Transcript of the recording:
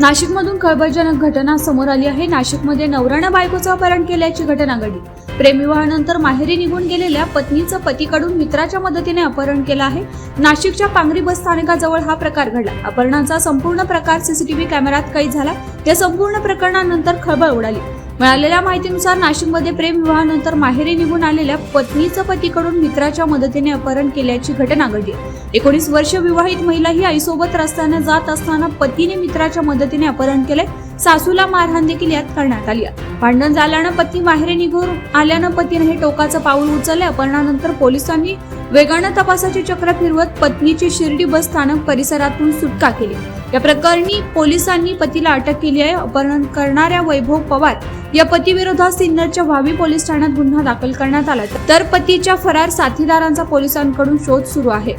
नाशिकमधून खळबळजनक घटना समोर आली आहे. नाशिकमध्ये नवऱ्यानं बायकोचं अपहरण केल्याची घटना घडली. प्रेमविवाहानंतर माहेरी निघून गेलेल्या पत्नीचं पतीकडून मित्राच्या मदतीने अपहरण केलं आहे. नाशिकच्या पांगरी बस स्थानकाजवळ हा प्रकार घडला. अपहरणाचा संपूर्ण प्रकार सीसीटीव्ही कॅमेऱ्यात कैद झाला. या संपूर्ण प्रकरणानंतर खळबळ उडाली. मिळालेल्या माहितीनुसार नाशिकमध्ये प्रेमविवाहानंतर माहेरी निघून आलेल्या पत्नीचं पतीकडून मित्राच्या मदतीने अपहरण केल्याची घटना घडली. एकोणीस वर्ष विवाहित महिला ही आईसोबत रस्त्याने जात असताना पतीने मित्राच्या मदतीने अपहरण केले. सासूला मारहाण देखील यात करण्यात आली भांडण झाल्यानं पत्नी माहेरी निघून आल्यानं पतीने हे टोकाचं पाऊल उचलले. अपहरणानंतर पोलिसांनी वेगानं तपासाची चक्र फिरवत पत्नीची शिर्डी बस स्थानक परिसरातून सुटका केली. या प्रकरणी पोलिसांनी पतीला अटक केली आहे. अपहरण करणाऱ्या वैभव पवार या पतीविरोधात सिन्नरच्या भावी पोलीस ठाण्यात गुन्हा दाखल करण्यात आला. तर पतीच्या फरार साथीदारांचा पोलिसांकडून शोध सुरू आहे.